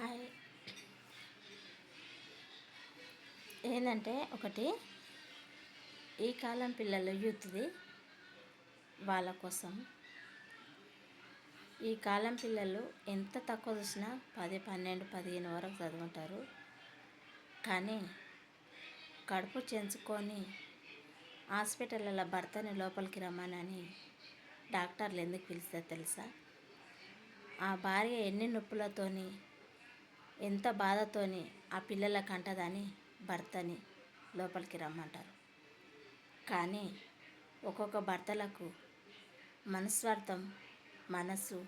Hi. ఏంటంటే ఒకటి ఈ కాలం పిల్లలు యూత్ది వాళ్ళ కోసం. ఈ కాలం పిల్లలు ఎంత తక్కువ చూసినా పది పన్నెండు పదిహేను వరకు చదువుంటారు కానీ కడుపు చెంచుకొని హాస్పిటల్లో భర్తని లోపలికి రమ్మనని డాక్టర్లు ఎందుకు పిలిస్తే తెలుసా? ఆ భార్య ఎన్ని నొప్పులతోని ఎంత బాధతోని ఆ పిల్లలకు అంటదని భర్తని లోపలికి రమ్మంటారు. కానీ ఒక్కొక్క భర్తలకు మనస్వార్థం మనస్సు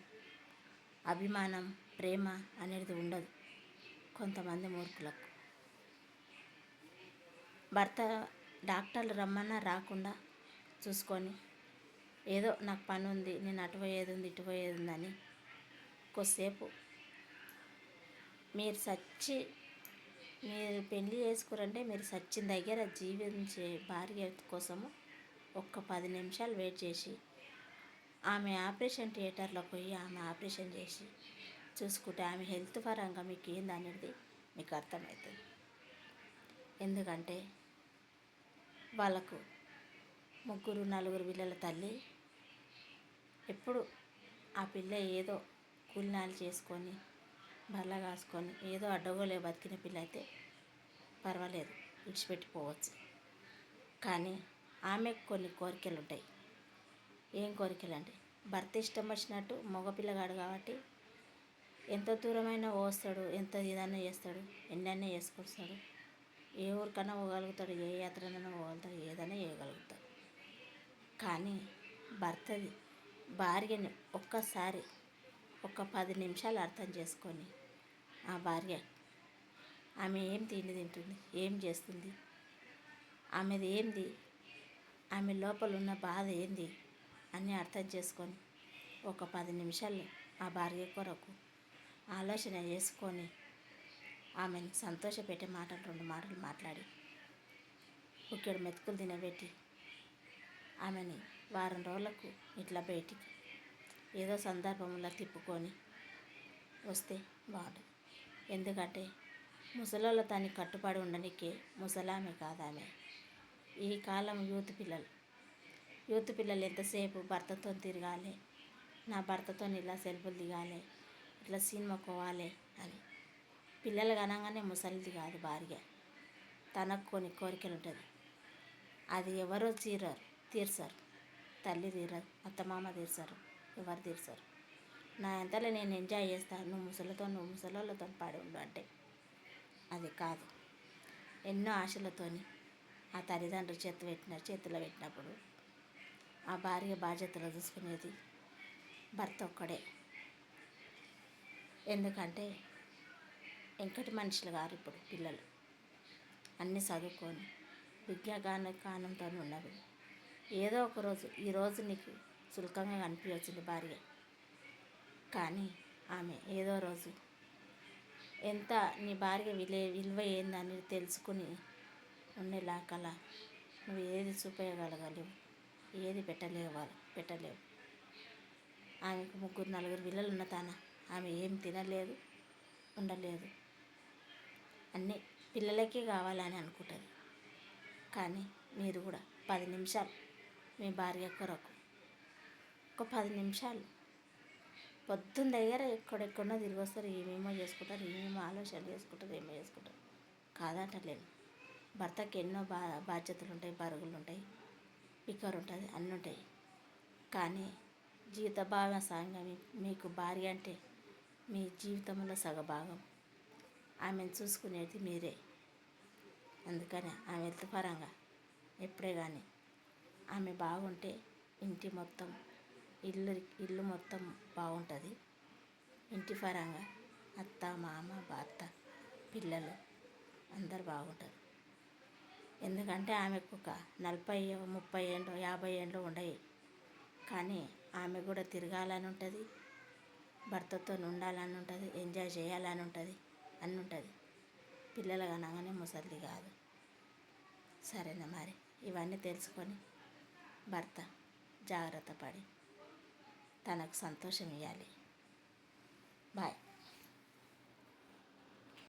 అభిమానం ప్రేమ అనేది ఉండదు కొంతమంది మూర్ఖులకు. భర్త డాక్టర్లు రమ్మన్నా రాకుండా చూసుకొని ఏదో నాకు పని ఉంది నేను అటు పోయేది ఉంది ఇటు పోయేది ఉందని కొద్దిసేపు మీరు సచ్చి మీరు పెళ్ళి చేసుకురంటే మీరు సచ్చిన దగ్గర జీవించే భార్య కోసము ఒక్క పది నిమిషాలు వెయిట్ చేసి ఆమె ఆపరేషన్ థియేటర్లో పోయి ఆమె ఆపరేషన్ చేసి చూసుకుంటే ఆమె హెల్త్ పరంగా మీకు ఏంది అనేది మీకు అర్థమవుతుంది. ఎందుకంటే వాళ్ళకు ముగ్గురు నలుగురు పిల్లల తల్లి ఎప్పుడు ఆ పిల్ల ఏదో కూలినాలు చేసుకొని బర్లా కాసుకొని ఏదో అడ్డగోలే బతికిన పిల్ల అయితే పర్వాలేదు విడిచిపెట్టిపోవచ్చు. కానీ ఆమెకు కొన్ని కోరికలు ఉంటాయి ఏం కోరికలు అంటే భర్త ఇష్టం వచ్చినట్టు మగపిల్లగాడు కాబట్టి ఎంత దూరమైనా పోస్తాడు ఎంత ఇదన్నా చేస్తాడు ఎన్నైనా చేసుకొస్తాడు. ఏ ఊరికన్నా పోగలుగుతాడు ఏ యాత్రనైనా పోగలుగుతాడు ఏదైనా చేయగలుగుతాడు. కానీ భర్తది భార్యని ఒక్కసారి ఒక పది నిమిషాలు అర్థం చేసుకొని ఆ భార్య ఆమె ఏం తిండి తింటుంది? ఏం చేస్తుంది? ఆమెది ఏంది? ఆమె లోపల ఉన్న బాధ ఏంది? అని అర్థం చేసుకొని ఒక పది నిమిషాలు ఆ భార్య కొరకు ఆలోచన చేసుకొని ఆమెను సంతోషపెట్టే మాటలు రెండు మాటలు మాట్లాడి ఇక్కడ మెతుకులు తినబెట్టి ఆమెని వారం రోజులకు ఇట్లా బయటికి ఏదో సందర్భంలో తిప్పుకొని వస్తే బాగుంటుంది. ఎందుకంటే ముసలోళ్ళ తనకి కట్టుబడి ఉండడానికి ముసలామె కాదామె. ఈ కాలం యూత్ పిల్లలు. యూత్ పిల్లలు ఎంతసేపు భర్తతో తిరగాలి? నా భర్తతో ఇలా సెల్ఫులు దిగాలి? ఇట్లా సినిమా కోవాలి అని. పిల్లలు కనగానే ముసలిది కాదు భార్య. తనకు కొన్ని కోరికలు ఉంటుంది అది ఎవరో తీరరు తీర్చరు. తల్లి తీరదు అత్తమామ తీర్చరు. ఎవరు తీర్చరు. నా ఎంతలో నేను ఎంజాయ్ చేస్తాను నువ్వు ముసలితో నువ్వు ముసలితో పాడి ఉండు అంటే అది కాదు. ఎన్నో ఆశలతోని ఆ తల్లిదండ్రులు చేతి పెట్టిన చేతిలో పెట్టినప్పుడు ఆ భార్య బాధ్యతలు చూసుకునేది భర్త ఒక్కడే. ఎందుకంటే వెంకటి మనుషులు గారు ఇప్పుడు పిల్లలు. అన్నీ చదువుకొని విజ్ఞాన కానంతో ఉన్నవి. ఏదో ఒక రోజు ఈరోజు నీకు సులకంగా కనిపించింది భార్య. కానీ ఆమె ఏదో రోజు ఎంత నీ భార్య విలే విలువ ఏందని తెలుసుకుని ఉండేలాకల నువ్వు ఏది చూపేయగలగలేవు ఏది పెట్టలేవు పెట్టలేవు. ఆమెకు ముగ్గురు నలుగురు పిల్లలు ఉన్న తాన ఆమె ఏం తినలేదు ఉండలేదు. అన్నీ పిల్లలకే కావాలని అనుకుంటుంది. కానీ మీరు కూడా పది నిమిషాలు మీ భార్య కొరకు ఒక పది నిమిషాలు. పొద్దున్న దగ్గర ఎక్కడెక్కడో తిరిగి వస్తారు ఏమేమో చేసుకుంటారు ఏమేమో ఆలోచనలు చేసుకుంటారు ఏమో చేసుకుంటారు. కాదంటలేను భర్తకి ఎన్నో బా బాధ్యతలు ఉంటాయి బరుగులు ఉంటాయి పికర్ ఉంటుంది అన్నీ ఉంటాయి కానీ జీవిత భాగస్వామి మీకు భార్య అంటే మీ జీవితంలో సగభాగం. ఆమెను చూసుకునేది మీరే. అందుకని ఆమె హెల్త్ పరంగా ఎప్పుడే కానీ ఆమె బాగుంటే ఇంటి మొత్తం ఇల్లు ఇల్లు మొత్తం బాగుంటుంది. ఇంటి పరంగా అత్త మామ భర్త పిల్లలు అందరు బాగుంటారు. ఎందుకంటే ఆమెకు ఒక నలభై ముప్పై ఏండ్లు యాభై ఏండ్లు ఉండయి. కానీ ఆమె కూడా తిరగాలని ఉంటుంది భర్తతో ఉండాలని ఉంటుంది ఎంజాయ్ చేయాలని ఉంటుంది అని ఉంటుంది. పిల్లలు కనగానే ముసలిది కాదు. సరేనా మరి? ఇవన్నీ తెలుసుకొని భర్త జాగ్రత్త పడి తనకు సంతోషం ఇవ్వాలి బాయ్.